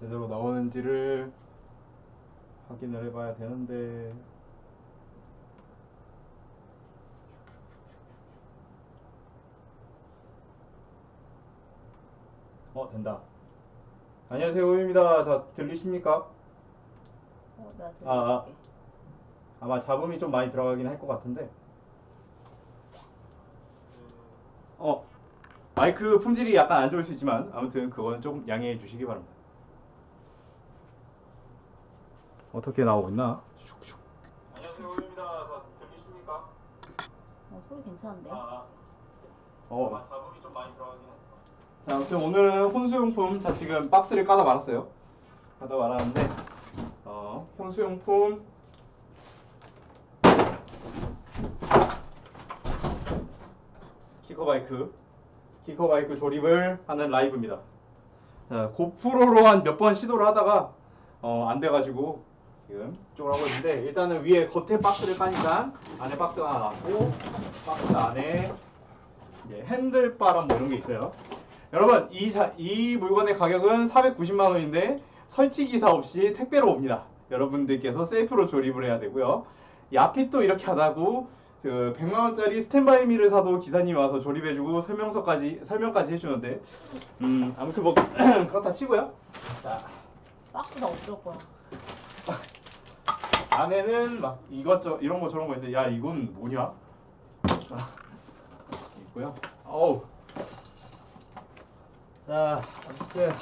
제대로 나오는지를 확인을 해봐야 되는데. 어 된다. 안녕하세요 호입니다. 자 들리십니까? 어, 내가 아, 아. 아마 잡음이 좀 많이 들어가긴 할 것 같은데. 어 마이크 품질이 약간 안 좋을 수 있지만 아무튼 그거는 좀 양해해 주시기 바랍니다 어떻게 나오고 있나? 안녕하세요 호입니다 자 들리십니까? 어, 소리 괜찮은데? 아, 어. 잡음이 좀 많이 들어가긴 했어. 자, 아무튼 오늘은 혼수용품 자 지금 박스를 까다 말았어요. 까다 말았는데 어, 혼수용품 키커바이크 키커바이크 조립을 하는 라이브입니다. 자, 고프로로 한 몇 번 시도를 하다가 어, 안 돼가지고 지금 이쪽으로 하고 있는데 일단은 위에 겉에 박스를 까니까 안에 박스가 하나 남고 박스 안에 핸들바람 뭐 이런 게 있어요. 여러분 이, 자, 이 물건의 가격은 490만 원인데 설치 기사 없이 택배로 옵니다. 여러분들께서 셀프로 조립을 해야 되고요. 또 이렇게 안 하고 그 100만 원짜리 스탠바이 미를 사도 기사님이 와서 조립해주고 설명서까지 설명까지 해주는데 음 아무튼 뭐 그렇다 치고요. 자 박스가 어쩔 거야. 안에는 막 이것저 이런 거 저런 거 있는데 야 이건 뭐냐? 자, 있고요. 어우. 자 아무튼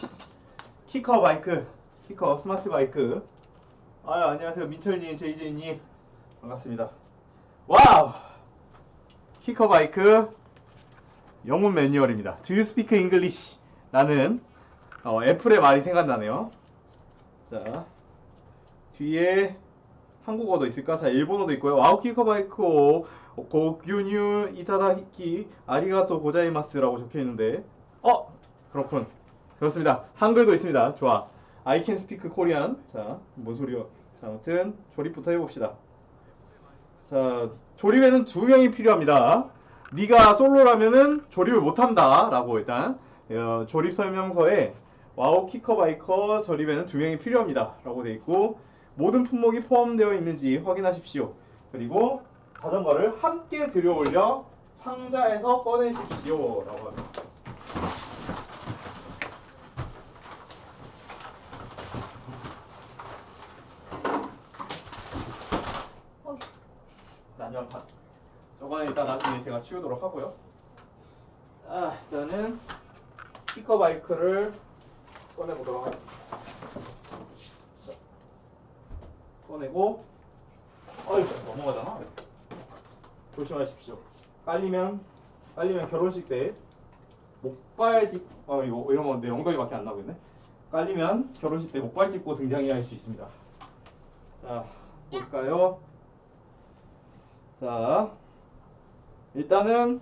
키커 바이크, 키커 스마트 바이크. 아 안녕하세요 민철님, 제이제이님 반갑습니다. 와우. 키커 바이크 영문 매뉴얼입니다. Do you speak English? 라는 어, 애플의 말이 생각나네요. 자 뒤에 한국어도 있을까? 자, 일본어도 있고요. 와우 키커바이크 고규뉴 이타다히키 아리가토 고자이마스라고 적혀 있는데. 어 그렇군. 그렇습니다. 한글도 있습니다. 좋아. I can speak Korean. 자 뭔 소리야 자 아무튼 조립부터 해봅시다. 자 조립에는 두 명이 필요합니다. 네가 솔로라면은 조립을 못한다 라고 일단 어, 조립 설명서에 와우 키커 바이커 조립에는 두 명이 필요합니다 라고 돼 있고 모든 품목이 포함되어 있는지 확인하십시오. 그리고 자전거를 함께 들여올려 상자에서 꺼내십시오. 라고 합니다. 어이, 난장 판. 저거는 일단 나중에 제가 치우도록 하고요. 아, 일단은 피커 바이크를 꺼내보도록 하겠습니다. 자, 꺼내고, 어이, 넘어가잖아. 조심하십시오. 깔리면, 깔리면 결혼식 때 목발 짚, 어, 이거 이러면 내 엉덩이밖에 안 나오겠네. 깔리면 결혼식 때 목발 짚고 등장해야 할 수 있습니다. 자, 볼까요? 자, 일단은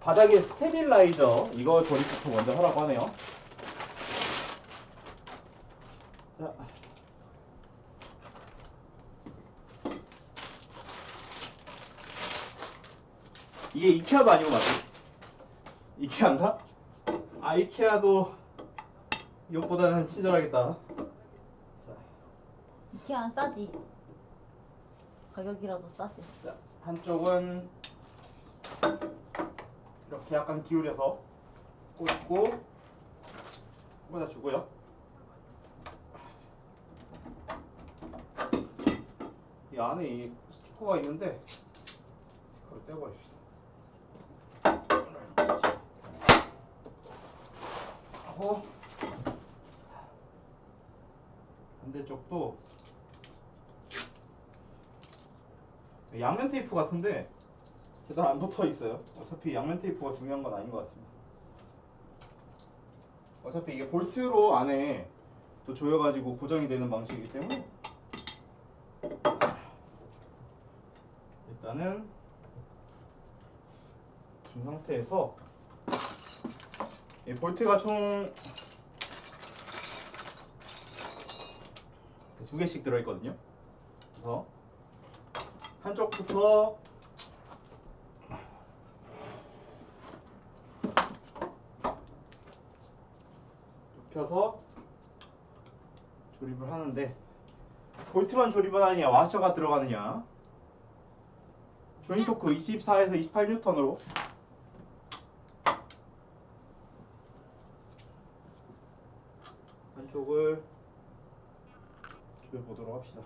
바닥에 스테빌라이저 이거 조립부터 먼저 하라고 하네요. 자, 이게 이케아도 아니고 맞지? 이케아인가? 아 이케아도 이것보다는 친절하겠다. 자, 이케아는 싸지. 가격이라도 싸지. 자, 한쪽은 이렇게 약간 기울여서 꽂고 꽂아주고요. 이 안에 이 스티커가 있는데 스티커를 떼어버립시다. 하고 반대쪽도 양면 테이프 같은데 제대로 안 붙어 있어요. 어차피 양면 테이프가 중요한 건 아닌 것 같습니다. 어차피 이게 볼트로 안에 또 조여가지고 고정이 되는 방식이기 때문에 일단은 준 상태에서 이 볼트가 총 두 개씩 들어있거든요. 그래서 한쪽부터 눕혀서 조립을 하는데 볼트만 조립은 아니냐 와셔가 들어가느냐 조인 토크 24에서 28N으로 한쪽을 조여 보도록 합시다.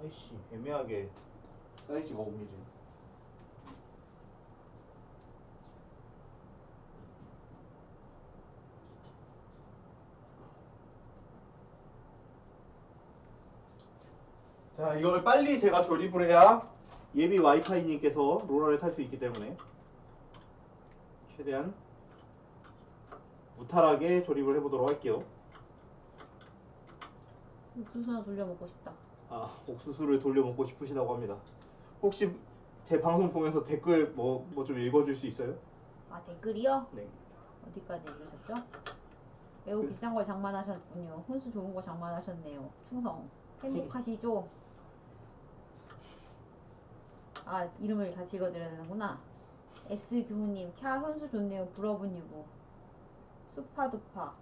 아이씨 애매하게 사이즈가 옵니다. 자 이걸 빨리 제가 조립을 해야 예비 와이파이님께서 로라를 탈 수 있기 때문에 최대한 무탈하게 조립을 해보도록 할게요. 옥수수나 돌려 먹고 싶다. 아, 옥수수를 돌려 먹고 싶으시다고 합니다. 혹시 제 방송 보면서 댓글 뭐 뭐 좀 읽어줄 수 있어요? 아 댓글이요? 네. 어디까지 읽으셨죠? 매우 그- 비싼 걸 장만하셨군요. 혼수 좋은 거 장만하셨네요. 충성. 행복하시죠? 아 이름을 같이 읽어드려야 되는구나. S 교우님, 캬 현수 좋네요. 부러운 유부. 수파두파.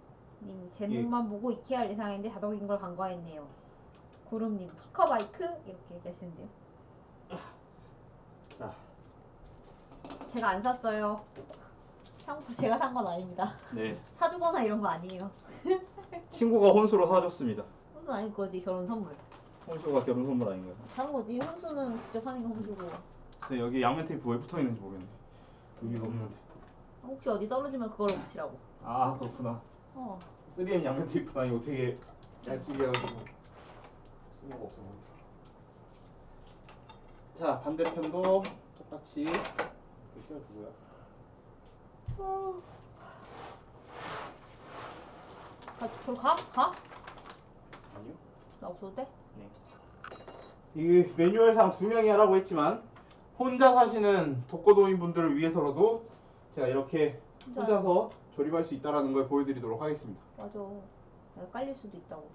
님 제목만 보고 이케아 예상했는데 자덕인 걸 간과했네요. 구름님 키커바이크 이렇게 얘기하시는데요. 자, 제가 안 샀어요. 참고로 제가 산 건 아닙니다. 네. 사주거나 이런 거 아니에요. 친구가 혼수로 사줬습니다. 혼수 아닐 거지 결혼 선물. 혼수가 결혼 선물 아닌가요? 다른 거지. 혼수는 직접 하는 게 혼수고. 근데 여기 양면 테이프 왜 붙어 있는지 모르겠네. 여기가 없는데. 혹시 어디 떨어지면 그걸 붙이라고. 아 그렇구나. 어. 3M 양면 테이프가 아니고 되게 얇게 해가지고 쓸모가 없어 보인다. 자 반대편도 똑같이 이렇게 씌워주고요. 가, 저로 가? 가? 아니요. 나 없어도 돼? 이 매뉴얼상 두 명이 하라고 했지만 혼자 사시는 독거노인 분들을 위해서라도 제가 이렇게 혼자. 혼자서 조립할 수 있다라는 걸 보여드리도록 하겠습니다. 맞아. 내가 깔릴 수도 있다고.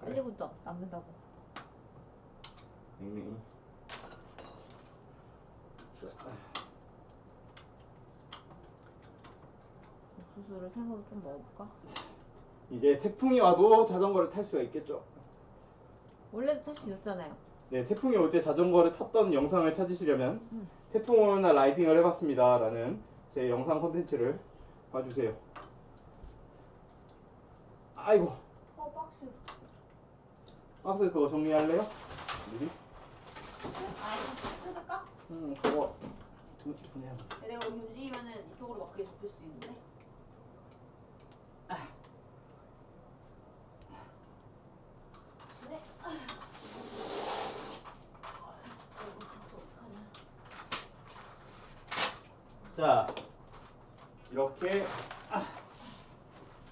그래. 깔리고 또 남는다고. 음. 옥수수를 생으로 좀 먹어볼까? 이제 태풍이 와도 자전거를 탈 수가 있겠죠. 원래도 탈 수 있었잖아요. 네, 태풍이 올 때 자전거를 탔던 영상을 찾으시려면 음. 태풍 오는 날 라이딩을 해봤습니다 라는 제 영상 콘텐츠를 봐주세요. 아이고, 어 박스. 박스 그거 정리할래요? 미리? 아 뜯을까? 음, 그거 두, 분해야 내가 여기 움직이면은 이쪽으로 막 그게 접힐 수도 있는데. 자, 이렇게 아,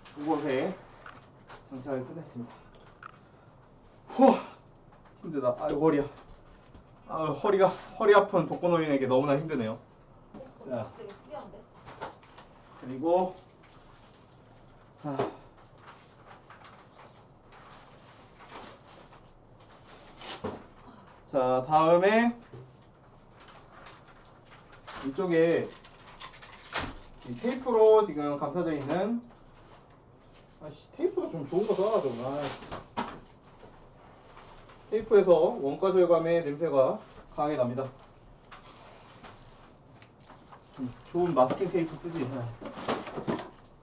두 곳에 장착을 끝냈습니다. 후, 힘들다. 아유 허리야. 아 허리가 허리 아픈 독거노인에게 너무나 힘드네요. 자. 그리고 아, 자 다음에 이쪽에 이 테이프로 지금 감싸져 있는 아씨 테이프도 좀 좋은 거 써라 좀 아. 테이프에서 원가 절감의 냄새가 강하게 납니다 좀 좋은 마스킹 테이프 쓰지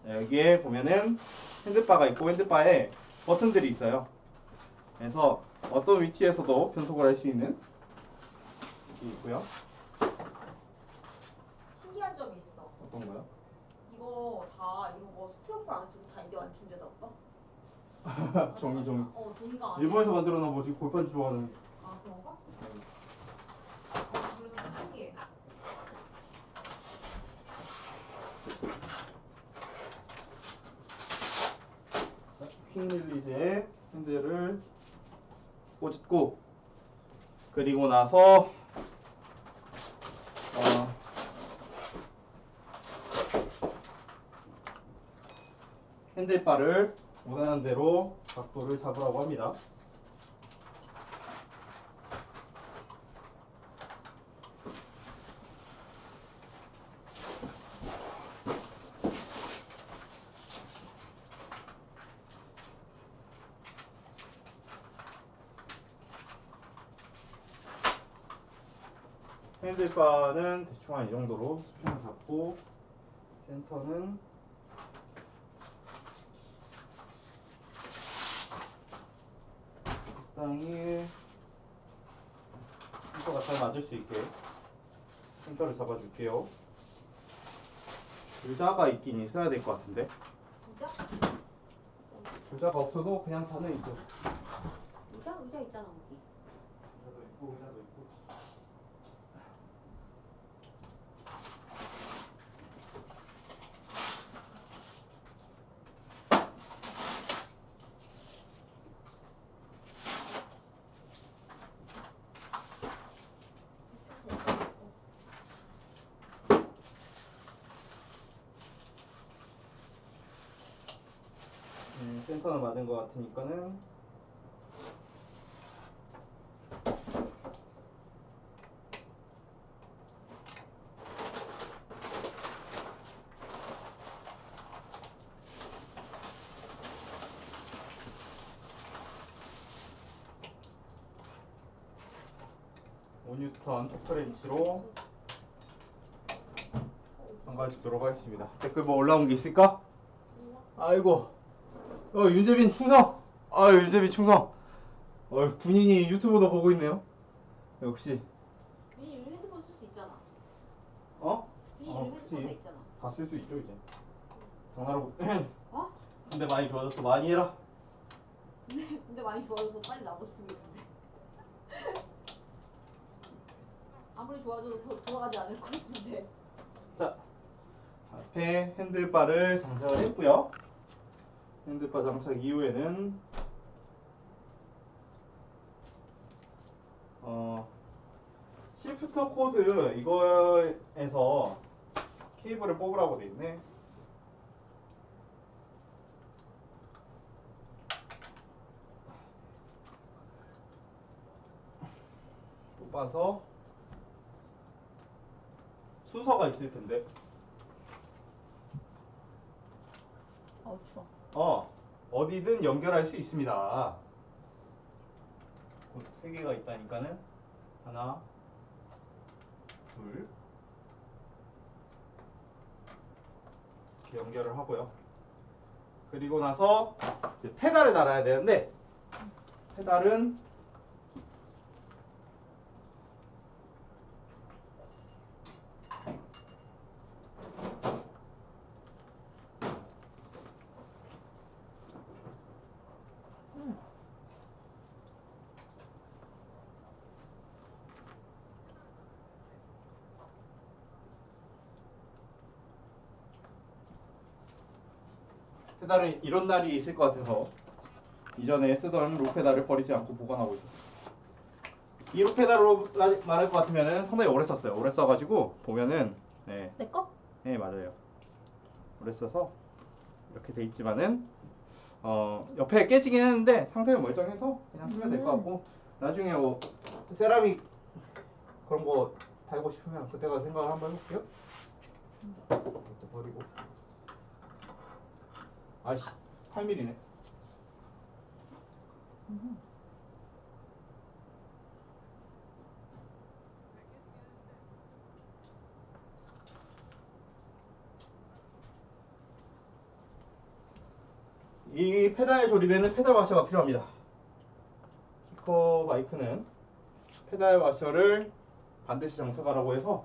자, 여기에 보면은 핸드바가 있고 핸드바에 버튼들이 있어요. 그래서 어떤 위치에서도 변속을 할 수 있는 게 있고요. 신기한 점이 있 어. 어떤 거요? 이거 다 이런 거 스티로폼 안 쓰고 다 이게 완충제다 오빠? 종이 종이. 어 종이가 아니야. 일본에서 만들어 놓은 뭐지 골반 좋아하는. 아 그런가? 어 그래도 좀 신기해. 자, 퀵 릴리즈에 핸들을 꽂고 그리고 나서 핸들바를 원하는 대로 각도를 잡으라고 합니다. 핸들바는 대충 한 이 정도로 수평을 잡고 센터는 적당히 센터가 잘 맞을 수 있게 센터를 잡아줄게요. 의자가 있긴 있어야 될 것 같은데 의자? 의자가 없어도 그냥 자는 있죠. 의자? 의자 있잖아 거기. 의자도 있고 의자도 있고. 음, 센터는 맞은 것 같으니까는 오뉴턴 토크렌치로 담가주도록 하겠습니다. 댓글 뭐 올라온 게 있을까? 아이고, 어 윤재빈 충성. 아 윤재빈 충성. 어 군인이 유튜브도 보고 있네요. 역시 이 핸드폰 쓸수 있잖아. 어? 이 어, 그치. 다 있잖아. 다 쓸 수 있죠 이제. 장난하고. 어? 근데 많이 좋아졌어. 많이 해라. 근데 많이 좋아져서 빨리 나오고 싶은 게 있는데. 아무리 좋아져도 더 돌아가지 않을 것 같은데. 자, 앞에 핸들바를 장착을 했고요. 핸들바 장착 이후에는 어 시프트 코드 이거에서 케이블을 뽑으라고 돼 있네. 뽑아서 순서가 있을 텐데. 어우 추워. 어, 어디든 연결할 수 있습니다. 곧세 개가 있다니까는 하나, 둘 이렇게 연결을 하고요. 그리고 나서 페달을 달아야 되는데 페달은 페달은 이런 날이 있을 것 같아서 이전에 쓰던 로 페달을 버리지 않고 보관하고 있었어요. 이 로 페달로 라- 말할 것 같으면 상당히 오래 썼어요. 오래 써가지고 보면은 네, 내 거? 네 맞아요. 오래 써서 이렇게 돼 있지만은 어 옆에 깨지긴 했는데 상당히 멀쩡해서 그냥 쓰면 될 것 같고 나중에 뭐 세라믹 그런 거 달고 싶으면 그때가 생각을 한번 해볼게요. 버리고 아이씨 8mm네. 이 페달 조립에는 페달 와셔가 필요합니다. 키커 마이크는 페달 와셔를 반드시 장착하라고 해서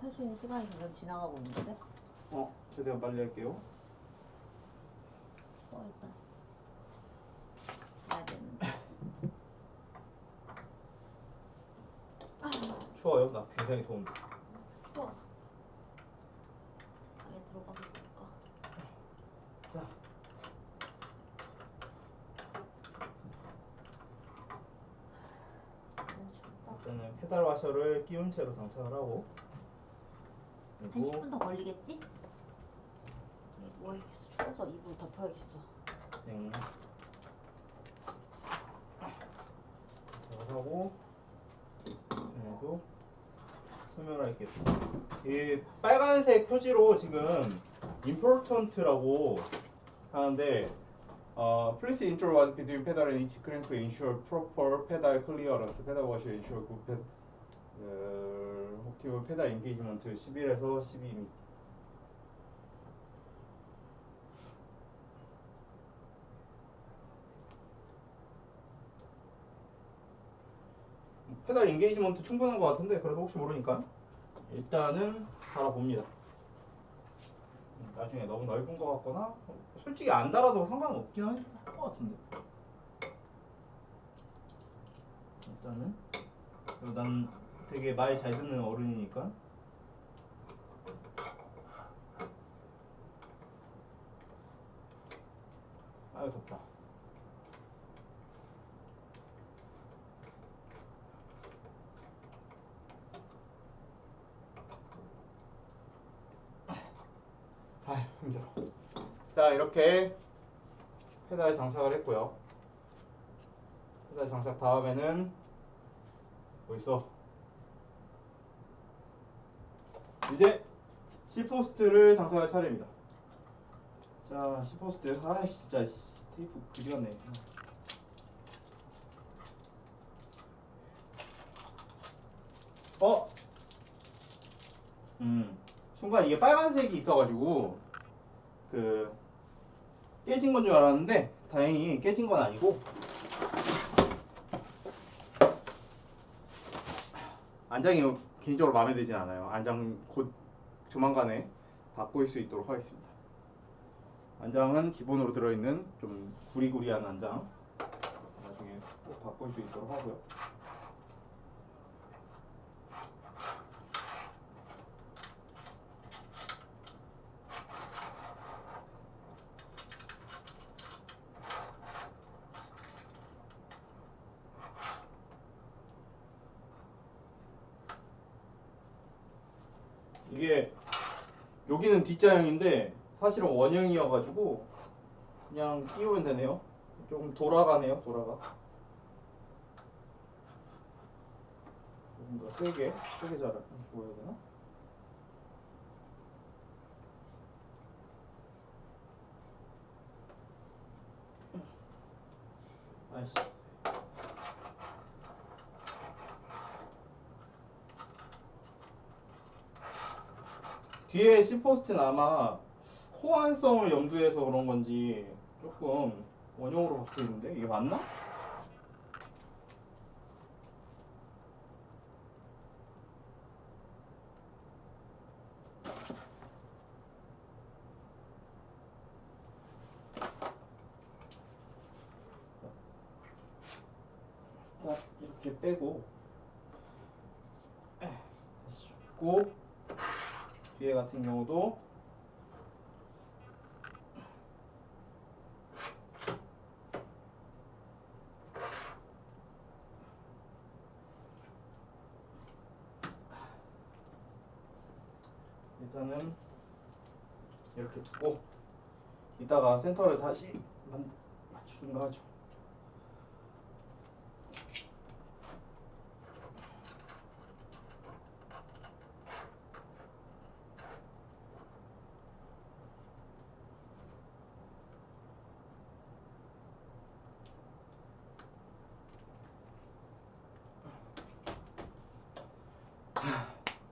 탈수 있는 시간이 점점 지나가고 있는데? 어, 최대한 빨리 할게요. 어, 일단. 자야 되는데. 아, 추워요? 나 굉장히 더운데. 추워. 안에 들어가서 볼까? 자. 일단은 페달 와셔를 끼운 채로 장착을 하고 한 그리고 10분 더 걸리겠지? 누워있겠어 추워서 이불 덮어야겠어 네. 하고 계속 설명을 할게요. 이 빨간색 표지로 지금 important라고 하는데 어, please interrupt between pedal and each crank to ensure proper pedal clearance. pedal washer ensure good pedal 어, optimal pedal engagement 11에서 12mm. 페달 인게이지먼트 충분한 것 같은데 그래도 혹시 모르니까 일단은 달아봅니다. 나중에 너무 넓은 것 같거나 솔직히 안 달아도 상관없긴 할 것 같은데. 일단은 난 되게 말 잘 듣는 어른이니까 아유 덥다. 아휴 힘들어. 자 이렇게 페달 장착을 했고요. 페달 장착 다음에는 뭐 있어? 이제 C 포스트를 장착할 차례입니다. 자 C 포스트 아 진짜 씨, 테이프 그지 같네. 어? 음 순간 이게 빨간색이 있어가지고 그 깨진 건 줄 알았는데 다행히 깨진 건 아니고 안장이 개인적으로 마음에 들진 않아요. 안장 곧 조만간에 바꿀 수 있도록 하겠습니다. 안장은 기본으로 들어있는 좀 구리구리한 안장 나중에 꼭 바꿀 수 있도록 하고요. 이게 여기는 D자형인데 사실은 원형이어가지고 그냥 끼우면 되네요. 조금 돌아가네요. 돌아가. 조금 더 세게 세게 잘 보여야 되나? 뒤에 C포스트는 아마 호환성을 염두해서 그런 건지 조금 원형으로 있는데 이게 맞나? 딱 이렇게 빼고 에, 다시 줍고 뒤에 같은 경우도 일단은 이렇게 두고 이따가 센터를 다시 만- 맞추든가 하죠.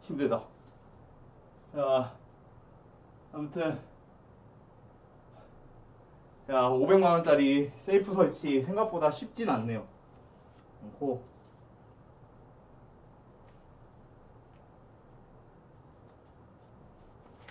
힘들다. 야, 아무튼 야 500만 원짜리 세이프 설치 생각보다 쉽진 않네요. 고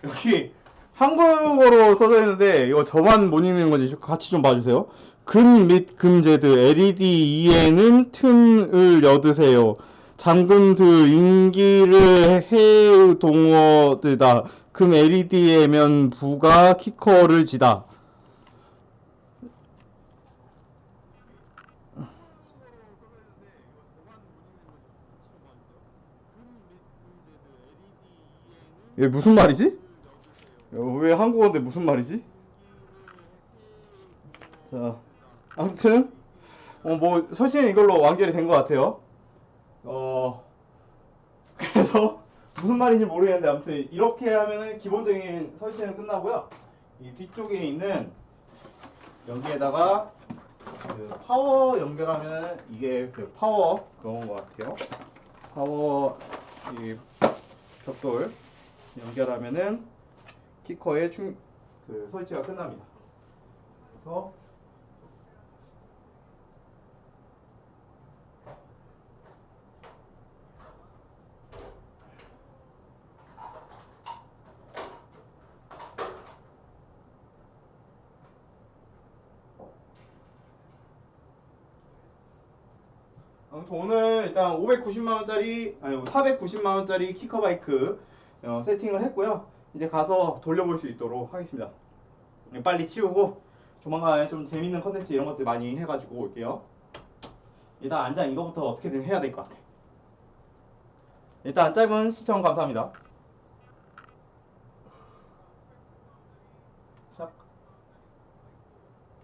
여기 한국어로 써져 있는데 이거 저만 못 읽는 건지 같이 좀 봐주세요. 금 및 금제드 LED 이에는 틈을 여드세요. 잠금드 인기를 해 동어드다. 금 LED의 면부가 키커를 지다. 얘 무슨 말이지? 왜 한국어인데 무슨 말이지? 자, 아무튼 어, 뭐 설치는 이걸로 완결이 된 것 같아요. 어, 그래서 무슨 말인지 모르겠는데 아무튼 이렇게 하면은 기본적인 설치는 끝나고요. 이 뒤쪽에 있는 여기에다가 그 파워 연결하면 이게 그 파워 그건 것 같아요. 파워 이 벽돌 연결하면은 키커의 충, 그 설치가 끝납니다. 그래서 아무튼 오늘 일단 590만 원짜리 아니 490만 원짜리 키커 바이크 어, 세팅을 했고요. 이제 가서 돌려볼 수 있도록 하겠습니다. 빨리 치우고 조만간 좀 재밌는 컨텐츠 이런 것들 많이 해가지고 올게요. 일단 안장 이거부터 어떻게든 해야 될 것 같아. 일단 짧은 시청 감사합니다.